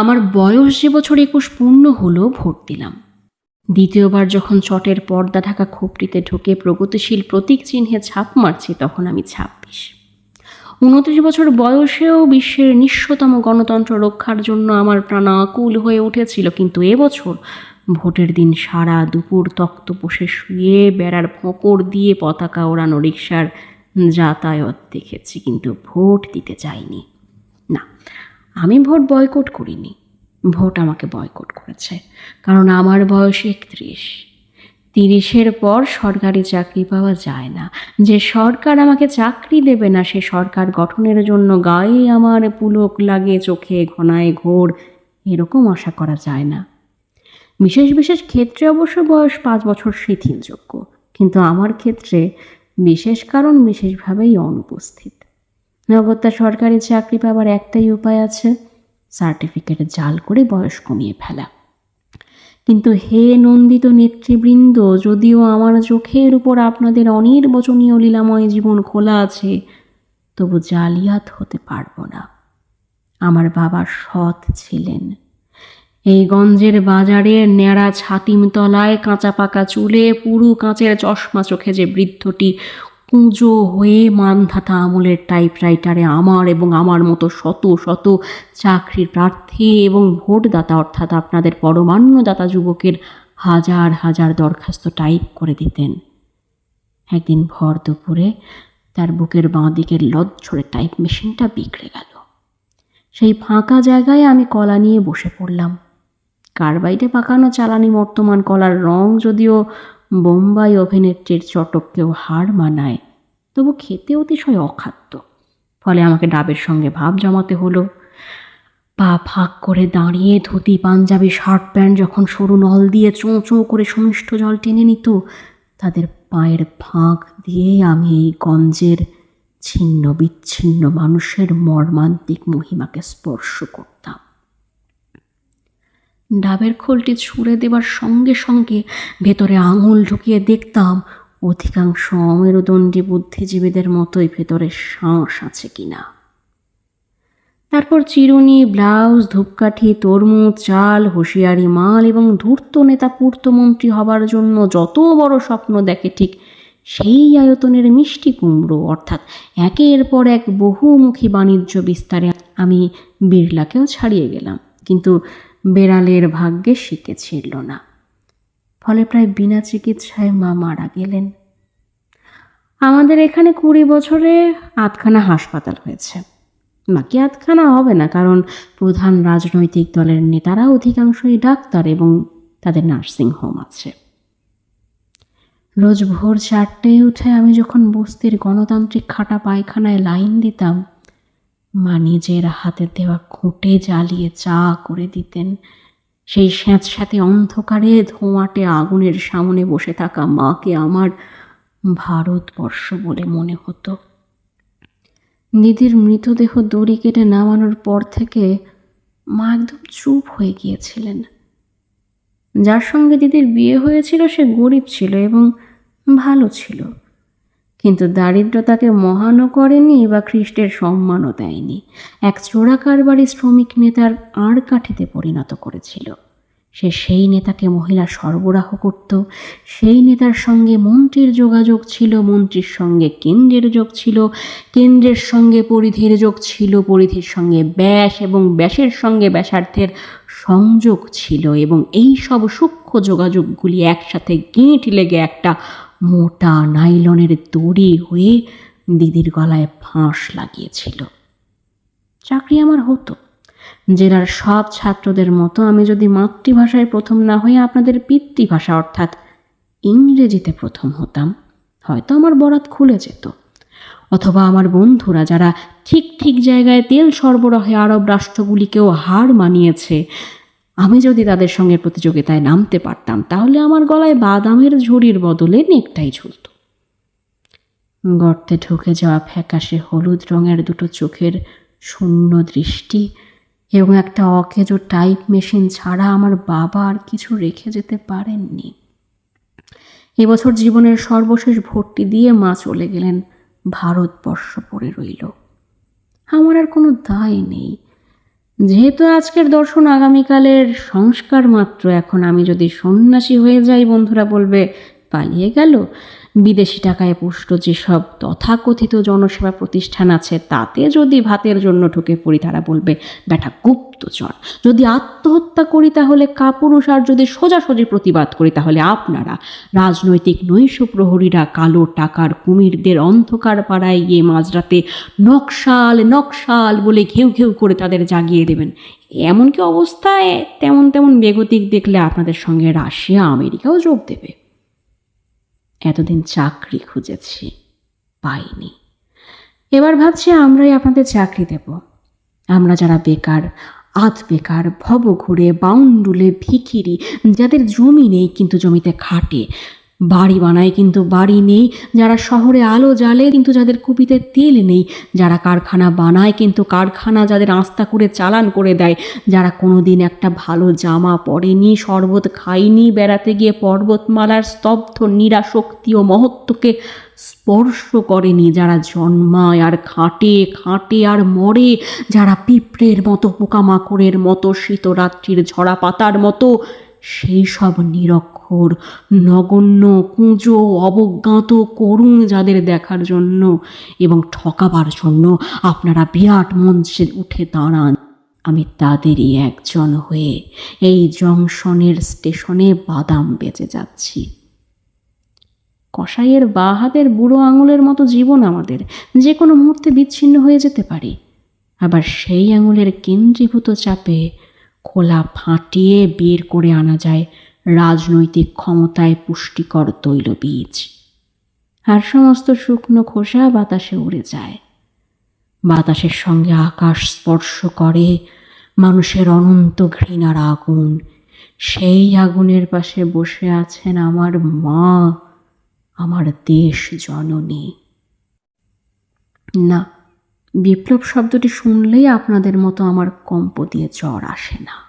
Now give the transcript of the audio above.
আমার বয়স যে বছর একুশ পূর্ণ হলো, ভোট দিলাম। দ্বিতীয়বার যখন চটের পর্দা ঢাকা খোপটিতে ঢুকে প্রগতিশীল প্রতীক চিহ্নে ছাপ মারছি, তখন আমি ছাব্বিশ। উনত্রিশ বছর বয়সেও বিশ্বের নিঃস্বতম গণতন্ত্র রক্ষার জন্য আমার প্রাণাকুল হয়ে উঠেছিল, কিন্তু এবছর ভোটের দিন সারা দুপুর তক্ত বসে শুয়ে বেড়ার ফোঁকর দিয়ে পতাকা ওড়ানো রিক্সার যাতায়াত দেখেছি, কিন্তু ভোট দিতে যাইনি। না আমি ভোট বয়কট করিনি। ভোট আমাকে বয়কট করেছে। কারণ আমার বয়স একত্রিশ। তিরিশের পর সরকারি চাকরি পাওয়া যায় না। যে সরকার আমাকে চাকরি দেবে না, সে সরকার গঠনের জন্য গায়ে আমার পুলক লাগে, চোখে ঘনায় ঘোর, এরকম আশা করা যায় না। বিশেষ বিশেষ ক্ষেত্রে অবশ্য বয়স পাঁচ বছর শিথিলযোগ্য। কিন্তু আমার ক্ষেত্রে বিশেষ কারণ বিশেষভাবেই অনুপস্থিত। নগত্যা সরকারি চাকরি পাওয়ার একটাই উপায় আছে সার্টিফিকেট জাল করে বয়স কমিয়ে ফেলা। কিন্তু হে নন্দিত নেতৃবৃন্দ, যদিও আমার চোখের উপর আপনাদের অনির্বচনীয় লীলাময় জীবন খোলা আছে, তবু জালিয়াত হতে পারব না। আমার বাবা সৎ ছিলেন। এই গঞ্জের বাজারে ন্যাড়া ছাতিমতলায় কাঁচা পাকা চুলে পুরু কাঁচের চশমা চোখে যে বৃদ্ধটি কুঁজো হয়ে মানধাতা আমলের টাইপরাইটারে আমার এবং আমার মতো শত শত চাকরির প্রার্থী এবং ভোটদাতা, অর্থাৎ আপনাদের পরমান্যদাতা যুবকের হাজার হাজার দরখাস্ত টাইপ করে দিতেন। একদিন ভর দুপুরে তার বুকের বাঁ দিকের লজ্জরে টাইপ মেশিনটা বিগড়ে গেল। সেই ফাঁকা জায়গায় আমি কলা নিয়ে বসে পড়লাম। কার্বাইডে পাকানো চালানি বর্তমান কলার রং যদিও বোম্বাই ওভেনেট্রির চটককেও হার মানায়। তবু খেতে অতিশয় অখাদ্য। ফলে আমাকে ডাবের সঙ্গে ভাব জমাতে হলো। পা ফাঁক করে দাঁড়িয়ে ধুতি, পাঞ্জাবি, শার্ট প্যান্ট যখন সরু নল দিয়ে চোঁ চোঁ করে সুমিষ্ট জল টেনে নিত, তাদের পায়ের ফাঁক দিয়ে আমি এই গঞ্জের ছিন্ন বিচ্ছিন্ন মানুষের মর্মান্তিক মহিমাকে স্পর্শ করতাম। ডাবের খোলটি ছুঁড়ে দেবার সঙ্গে সঙ্গে ভেতরে আঙুল ঢুকিয়ে দেখতাম অধিকাংশ অমেরুদণ্ডী বুদ্ধিজীবীদের মতোই ভেতরে শ্বাস আছে কিনা। তারপর চিরুনি, ব্লাউজ, ধূপকাঠি, তরমুজ, চাল, হুঁশিয়ারি, মাল এবং ধূর্ত নেতা পূর্তমন্ত্রী হবার জন্য যত বড় স্বপ্ন দেখে ঠিক সেই আয়তনের মিষ্টি কুমড়ো, অর্থাৎ একের পর এক বহুমুখী বাণিজ্য বিস্তারে আমি বিড়লাকেও ছাড়িয়ে গেলাম। কিন্তু বেড়ালের ভাগ্যে শিখে ছিল না। ফলে প্রায় বিনা চিকিৎসায় মা মারা গেলেন। আমাদের এখানে কুড়ি বছরে আধখানা হাসপাতাল হয়েছে। বাকি আধখানা হবে না, কারণ প্রধান রাজনৈতিক দলের নেতারা অধিকাংশই ডাক্তার এবং তাদের নার্সিং হোম আছে। রোজ ভোর চারটেয় উঠে আমি যখন বস্তির গণতান্ত্রিক খাটা পায়খানায় লাইন দিতাম মা নিজের হাতে দেওয়া খুঁটে জ্বালিয়ে চা করে দিতেন। সেই স্যাঁতস্যাঁতে অন্ধকারে ধোঁয়াটে আগুনের সামনে বসে থাকা মাকে আমার ভারতবর্ষ বলে মনে হতো। দিদির মৃতদেহ দড়ি কেটে নামানোর পর থেকে মা একদম চুপ হয়ে গিয়েছিলেন। যার সঙ্গে দিদির বিয়ে হয়েছিল সে গরিব ছিল এবং ভালো ছিল। কিন্তু দারিদ্রতাকে মহানও করেনি বা খ্রিস্টের সম্মানও দেয়নি। এক চোরা কারবারি শ্রমিক নেতার আড় কাঠিতে পরিণত করেছিল। সে সেই নেতাকে মহিলা সরবরাহ করত। সেই নেতার সঙ্গে মন্ত্রীর যোগাযোগ ছিল, মন্ত্রীর সঙ্গে কেন্দ্রের যোগ ছিল, কেন্দ্রের সঙ্গে পরিধির যোগ ছিল, পরিধির সঙ্গে ব্যাস এবং ব্যাসের সঙ্গে ব্যাসার্থের সংযোগ ছিল এবং এই সব সূক্ষ্ম যোগাযোগগুলি একসাথে গিঁট লেগে একটা মোটা নাইলনের দড়ি হয়ে দিদির গলায় ফাঁস লাগিয়েছিল। চাকরি আমার হতো। জেলার সব ছাত্রদের মতো আমি যদি মাতৃভাষায় প্রথম না হয়ে আপনাদের পিতৃভাষা অর্থাৎ ইংরেজিতে প্রথম হতাম, হয়তো আমার বরাত খুলে যেত। অথবা আমার বন্ধুরা যারা ঠিক ঠিক জায়গায় তেল সরবরাহে আরব রাষ্ট্রগুলিকেও হার মানিয়েছে আমি যদি তাদের সঙ্গে প্রতিযোগিতায় নামতে পারতাম, তাহলে আমার গলায় বাদামের ঝুড়ির বদলে নেকটাই ঝুলত। গর্তে ঢুকে যাওয়া ফ্যাকাশে হলুদ রঙের দুটো চোখের শূন্য দৃষ্টি এবং একটা অকেজো টাইপ মেশিন ছাড়া আমার বাবা আর কিছু রেখে যেতে পারেননি। এবছর জীবনের সর্বশেষ ভর্তি দিয়ে মা চলে গেলেন ভারতবর্ষ পড়ে রইল। আমার আর কোনো দায় নেই। যেহেতু আজকের দর্শন আগামীকালের সংস্কার মাত্র, এখন আমি যদি সন্ন্যাসী হয়ে যাই, বন্ধুরা বলবে, পালিয়ে গেল। বিদেশি টাকায় পুষ্ট যেসব তথাকথিত জনসেবা প্রতিষ্ঠান আছে, তাতে যদি ভাতের জন্য ঢুকে পড়ি, তারা বলবে ব্যাটা গুপ্তচর যদি আত্মহত্যা করি তাহলে কাপুরুষ আর যদি সোজাসুজি প্রতিবাদ করি তাহলে আপনারা রাজনৈতিক নৈশ প্রহরীরা কালো টাকার কুমিরদের অন্ধকার পাড়ায় গিয়ে মাঝরাতে নকশাল নকশাল বলে ঘেউ ঘেউ করে তাদের জাগিয়ে দেবেন। এমনকি অবস্থায়? তেমন তেমন বেগতিক দেখলে আপনাদের সঙ্গে রাশিয়া, আমেরিকাও যোগ দেবে। এতদিন চাকরি খুঁজেছি, পাইনি। এবার ভাবছি আমরাই আপনাদের চাকরি দেব। আমরা যারা বেকার আধ বেকার ভব ঘুরে বাউন্ডুলে ভিখিরি যাদের জমি নেই কিন্তু জমিতে খাটে। বাড়ি বানায় কিন্তু বাড়ি নেই, যারা শহরে আলো জ্বালে কিন্তু যাদের কুপিতে তেল নেই, যারা কারখানা বানায় কিন্তু কারখানা যাদের আস্তা করে চালান করে দেয়, যারা কোনোদিন একটা ভালো জামা পরেনি, শরবত খায়নি, বেড়াতে গিয়ে পর্বতমালার স্তব্ধ নিরাশক্তি ও মহত্বকে স্পর্শ করেনি, যারা জন্মায় আর খাটে খাটে আর মরে, যারা পিঁপড়ের মতো, পোকামাকড়ের মতো, শীতরাত্রির ঝরা পাতার মতো, সেই সব নিরক্ষর নগণ্য, কুঁজো, অবজ্ঞাত করুণ যাদের দেখার জন্য এবং ঠকাবার জন্য আপনারা বিরাট মঞ্চে উঠে দাঁড়ান। আমি তাদেরই একজন হয়ে এই জংশনের স্টেশনে বাদাম বেঁচে যাচ্ছি। কসাইয়ের বা হাতের বুড়ো আঙুলের মতো জীবন আমাদের যে কোনো মুহূর্তে বিচ্ছিন্ন হয়ে যেতে পারি। আবার সেই আঙুলের কেন্দ্রীভূত চাপে খোলা ফাটিয়ে বের করে আনা যায় রাজনৈতিক ক্ষমতায় পুষ্টিকর তৈলবীজ। আর সমস্ত শুকনো খোসা বাতাসে উড়ে যায়। বাতাসের সঙ্গে আকাশ স্পর্শ করে মানুষের অনন্ত ঘৃণার আগুন। সেই আগুনের পাশে বসে আছেন আমার মা, আমার দেশ জননী। না, বিপ্লব শব্দটি শুনলেই আপনাদের মতো আমার কম্প দিয়ে জ্বর আসে না।